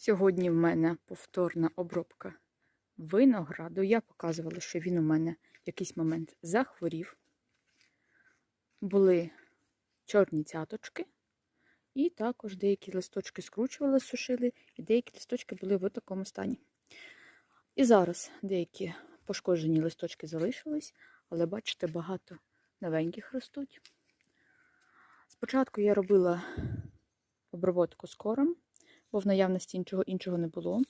Сьогодні в мене повторна обробка винограду. Я показувала, що він у мене в якийсь момент захворів. Були чорні цяточки, і також деякі листочки скручували, сушили, і деякі листочки були в такому стані. І зараз деякі пошкоджені листочки залишились, але бачите, багато новеньких ростуть. Спочатку я робила оброботку з кором, бо в наявності нічого іншого не було.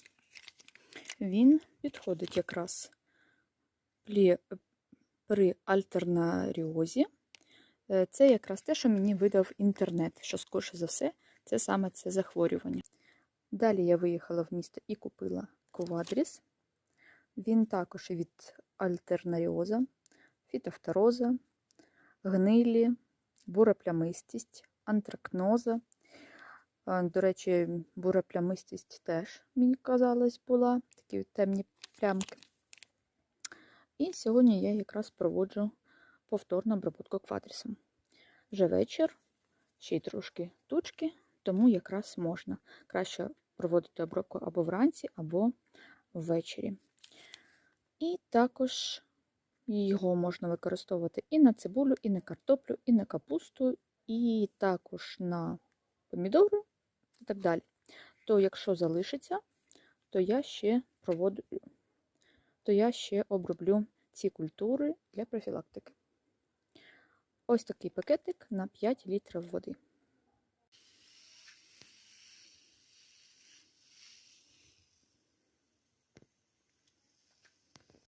Він підходить якраз при альтернаріозі. Е, Це якраз те, що мені видав інтернет, що скорше за все, це саме це захворювання. Далі я виїхала в місто і купила ковадріс. Він також від альтернаріоза, фітофтороза, гнилі, бура плямистість, антракноза. До речі, бура плямистість теж, мені казалось, була, такі темні плямки. І сьогодні я якраз проводжу повторну обробку квадрісом. Вже вечір, ще й трошки тучки, тому якраз можна краще проводити обробку або вранці, або ввечері. І також його можна використовувати і на цибулю, і на картоплю, і на капусту, і також на помідори і так далі. То, якщо залишиться, то я ще проводу, то я ще оброблю ці культури для профілактики. Ось такий пакетик на 5 літрів води.